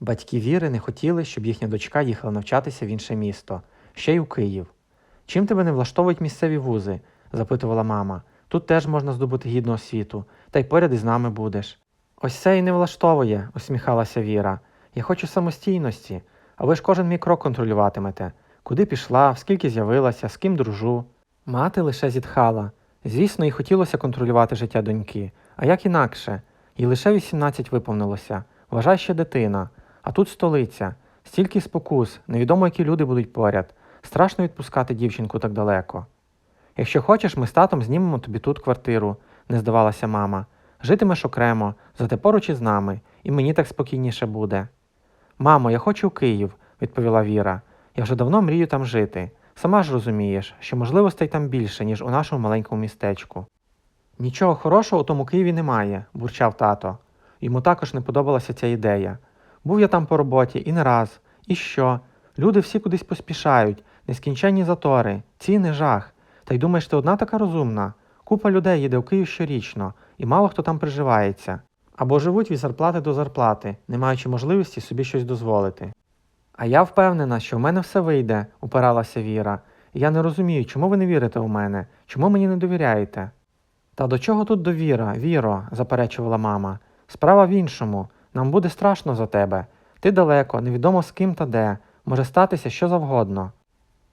Батьки Віри не хотіли, щоб їхня дочка їхала навчатися в інше місто, ще й у Київ. Чим тебе не влаштовують місцеві вузи? запитувала мама. Тут теж можна здобути гідну освіту, та й поряд із нами будеш. Ось це і не влаштовує, усміхалася Віра. Я хочу самостійності, а ви ж кожен мій крок контролюватимете. Куди пішла, скільки з'явилася, з ким дружу. Мати лише зітхала. Звісно, їй хотілося контролювати життя доньки, а як інакше? Їй лише 18 виповнилося. Вважай ще дитина. А тут столиця, стільки спокус, невідомо, які люди будуть поряд. Страшно відпускати дівчинку так далеко. Якщо хочеш, ми з татом знімемо тобі тут квартиру, не здавалася мама. Житимеш окремо, зате поруч із нами, і мені так спокійніше буде. Мамо, я хочу в Київ, відповіла Віра. Я вже давно мрію там жити. Сама ж розумієш, що можливостей там більше, ніж у нашому маленькому містечку. Нічого хорошого у тому Києві немає, бурчав тато. Йому також не подобалася ця ідея. Був я там по роботі і не раз. І що? Люди всі кудись поспішають, нескінченні затори, ціни жах. Та й думаєш, ти одна така розумна? Купа людей їде в Київ щорічно, і мало хто там приживається. Або живуть від зарплати до зарплати, не маючи можливості собі щось дозволити. А я впевнена, що в мене все вийде, упиралася Віра. І я не розумію, чому ви не вірите у мене, чому мені не довіряєте. Та до чого тут довіра, Віро, заперечувала мама. Справа в іншому. Нам буде страшно за тебе. Ти далеко, невідомо з ким та де. Може статися що завгодно.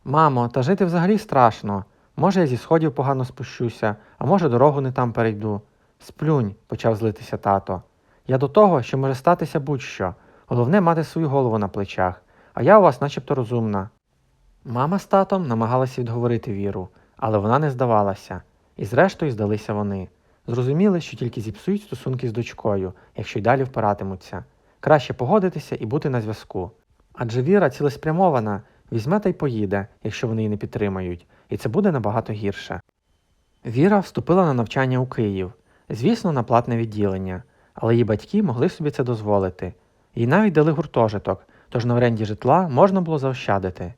Мамо, та жити взагалі страшно. Може, я зі сходів погано спущуся, а може, дорогу не там перейду. Сплюнь, почав злитися тато. Я до того, що може статися будь-що. Головне мати свою голову на плечах, а я у вас начебто розумна. Мама з татом намагалася відговорити віру, але вона не здавалася, і зрештою здалися вони. Зрозуміли, що тільки зіпсують стосунки з дочкою, якщо й далі впиратимуться. Краще погодитися і бути на зв'язку. Адже віра цілеспрямована, візьме та й поїде, якщо вони її не підтримають, і це буде набагато гірше. Віра вступила на навчання у Київ, звісно, на платне відділення, але її батьки могли собі це дозволити. Їй навіть дали гуртожиток, тож на оренді житла можна було заощадити.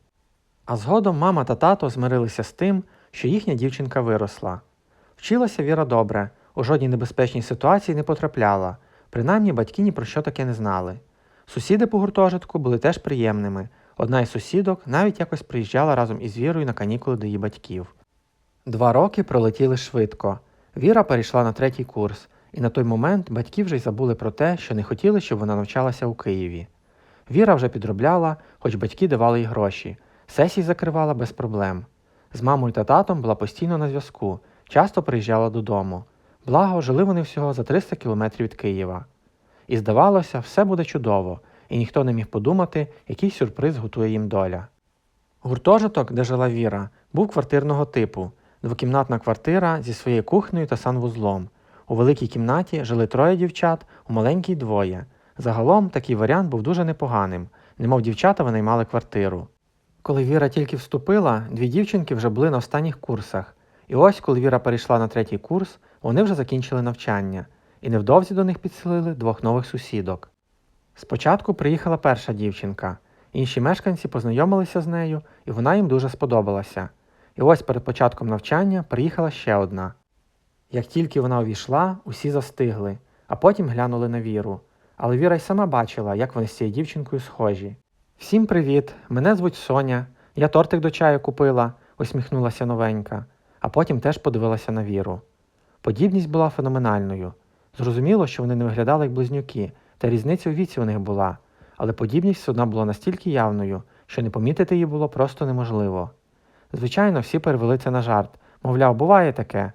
А згодом мама та тато змирилися з тим, що їхня дівчинка виросла. Вчилася Віра добре, у жодній небезпечній ситуації не потрапляла, принаймні батьки ні про що таке не знали. Сусіди по гуртожитку були теж приємними. Одна із сусідок навіть якось приїжджала разом із Вірою на канікули до її батьків. Два роки пролетіли швидко. Віра перейшла на третій курс, і на той момент батьки вже й забули про те, що не хотіли, щоб вона навчалася у Києві. Віра вже підробляла, хоч батьки давали їй гроші, сесії закривала без проблем. З мамою та татом була постійно на зв'язку, часто приїжджала додому. Благо, жили вони всього за 300 кілометрів від Києва. І здавалося, все буде чудово, і ніхто не міг подумати, який сюрприз готує їм доля. Гуртожиток, де жила Віра, був квартирного типу, двокімнатна квартира зі своєю кухнею та санвузлом. У великій кімнаті жили троє дівчат, у маленькій двоє. Загалом такий варіант був дуже непоганим, немов дівчата винаймали квартиру. Коли Віра тільки вступила, дві дівчинки вже були на останніх курсах. І ось, коли Віра перейшла на третій курс, вони вже закінчили навчання, і невдовзі до них підселили двох нових сусідок. Спочатку приїхала перша дівчинка, інші мешканці познайомилися з нею, і вона їм дуже сподобалася. І ось перед початком навчання приїхала ще одна. Як тільки вона увійшла, усі застигли, а потім глянули на Віру. Але Віра й сама бачила, як вони з цією дівчинкою схожі. Всім привіт! Мене звуть Соня. Я тортик до чаю купила, усміхнулася новенька, а потім теж подивилася на Віру. Подібність була феноменальною. Зрозуміло, що вони не виглядали як близнюки, та різниця у віці у них була, але подібність одно була настільки явною, що не помітити її було просто неможливо. Звичайно, всі перевели це на жарт, мовляв, буває таке.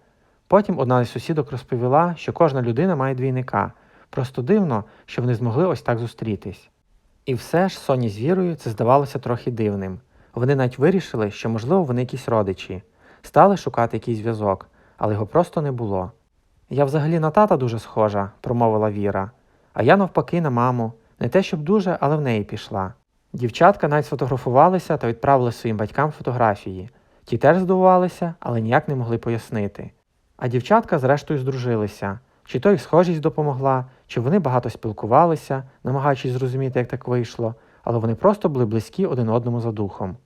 Потім одна із сусідок розповіла, що кожна людина має двійника. Просто дивно, що вони змогли ось так зустрітись. І все ж Соні з Вірою це здавалося трохи дивним. Вони навіть вирішили, що, можливо, вони якісь родичі, стали шукати якийсь зв'язок, але його просто не було. Я взагалі на тата дуже схожа, промовила Віра, а я навпаки на маму, не те щоб дуже, але в неї пішла. Дівчатка навіть сфотографувалися та відправили своїм батькам фотографії. Ті теж здивувалися, але ніяк не могли пояснити. А дівчатка, зрештою, здружилися. Чи то їх схожість допомогла, чи вони багато спілкувалися, намагаючись зрозуміти, як так вийшло, але вони просто були близькі один одному за духом.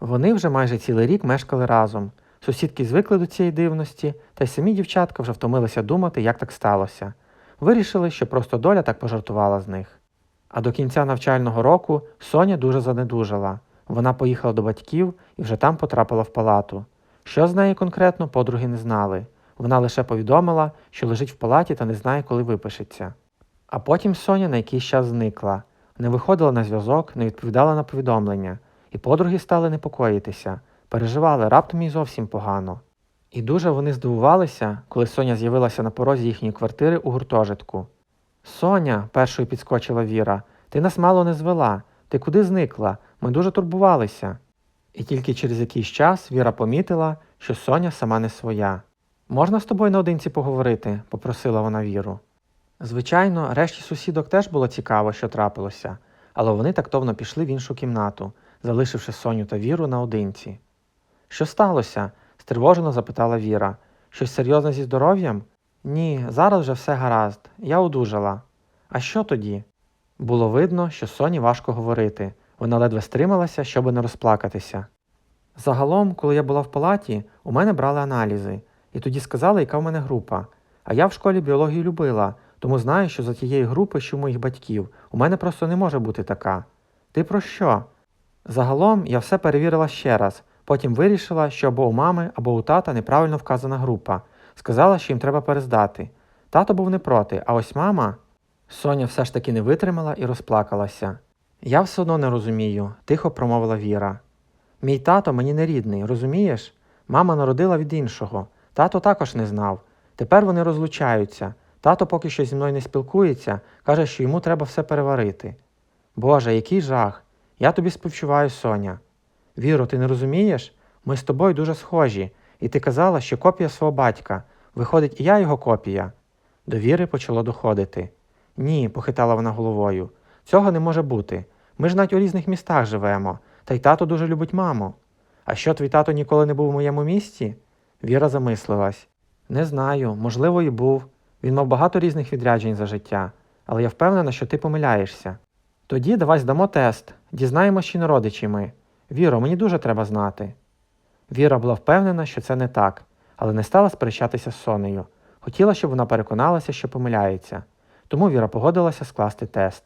Вони вже майже цілий рік мешкали разом. Сусідки звикли до цієї дивності, та й самі дівчатка вже втомилися думати, як так сталося. Вирішили, що просто доля так пожартувала з них. А до кінця навчального року Соня дуже занедужала. Вона поїхала до батьків і вже там потрапила в палату. Що з нею конкретно, подруги не знали. Вона лише повідомила, що лежить в палаті та не знає, коли випишеться. А потім Соня на якийсь час зникла, не виходила на зв'язок, не відповідала на повідомлення, і подруги стали непокоїтися, переживали раптом їй зовсім погано. І дуже вони здивувалися, коли Соня з'явилася на порозі їхньої квартири у гуртожитку. Соня, першою підскочила Віра, ти нас мало не звела. Ти куди зникла? Ми дуже турбувалися. І тільки через якийсь час Віра помітила, що Соня сама не своя. Можна з тобою наодинці поговорити? попросила вона Віру. Звичайно, решті сусідок теж було цікаво, що трапилося, але вони тактовно пішли в іншу кімнату, залишивши Соню та Віру наодинці. Що сталося? стривожено запитала Віра. Щось серйозне зі здоров'ям? Ні, зараз вже все гаразд, я одужала. А що тоді? Було видно, що Соні важко говорити. Вона ледве стрималася, щоб не розплакатися. Загалом, коли я була в палаті, у мене брали аналізи, і тоді сказали, яка в мене група. А я в школі біологію любила, тому знаю, що за тієї групи, що у моїх батьків, у мене просто не може бути така. Ти про що? Загалом я все перевірила ще раз, потім вирішила, що або у мами, або у тата неправильно вказана група. Сказала, що їм треба перездати. Тато був не проти, а ось мама. Соня все ж таки не витримала і розплакалася. Я все одно не розумію, тихо промовила Віра. Мій тато мені не рідний, розумієш? Мама народила від іншого. Тато також не знав. Тепер вони розлучаються. Тато поки що зі мною не спілкується, каже, що йому треба все переварити. Боже, який жах! Я тобі співчуваю, Соня. Віро, ти не розумієш? Ми з тобою дуже схожі, і ти казала, що копія свого батька. Виходить, і я його копія. До Віри почало доходити. Ні, похитала вона головою. Цього не може бути. Ми ж навіть у різних містах живемо, та й тато дуже любить маму. А що твій тато ніколи не був у моєму місті? Віра замислилась. Не знаю, можливо, і був. Він мав багато різних відряджень за життя, але я впевнена, що ти помиляєшся. Тоді давай здамо тест, дізнаємось, чи не родичі ми. Віро, мені дуже треба знати. Віра була впевнена, що це не так, але не стала сперечатися з Сонею. Хотіла, щоб вона переконалася, що помиляється. Тому Віра погодилася скласти тест.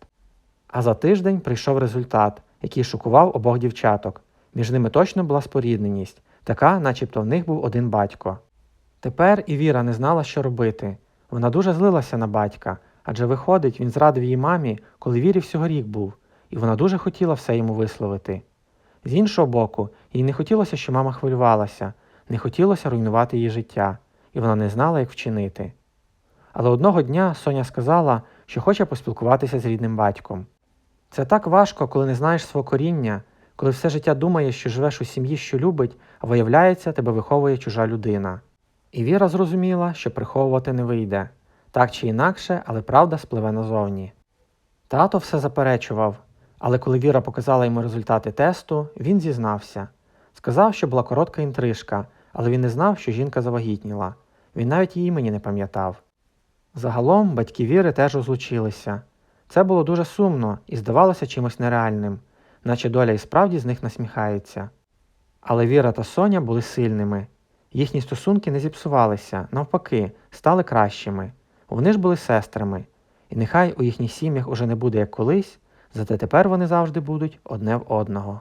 А за тиждень прийшов результат, який шокував обох дівчаток. Між ними точно була спорідненість, така, начебто в них був один батько. Тепер і Віра не знала, що робити. Вона дуже злилася на батька, адже виходить, він зрадив її мамі, коли Вірі всього рік був, і вона дуже хотіла все йому висловити. З іншого боку, їй не хотілося, щоб мама хвилювалася, не хотілося руйнувати її життя, і вона не знала, як вчинити. Але одного дня Соня сказала, що хоче поспілкуватися з рідним батьком. Це так важко, коли не знаєш свого коріння, коли все життя думаєш, що живеш у сім'ї, що любить, а виявляється, тебе виховує чужа людина. І Віра зрозуміла, що приховувати не вийде. Так чи інакше, але правда спливе назовні. Тато все заперечував, але коли Віра показала йому результати тесту, він зізнався. Сказав, що була коротка інтрижка, але він не знав, що жінка завагітніла. Він навіть її імені не пам'ятав. Загалом батьки Віри теж розлучилися. Це було дуже сумно і здавалося чимось нереальним, наче доля і справді з них насміхається. Але Віра та Соня були сильними. Їхні стосунки не зіпсувалися, навпаки, стали кращими. Вони ж були сестрами, і нехай у їхніх сім'ях уже не буде як колись, зате тепер вони завжди будуть одне в одного.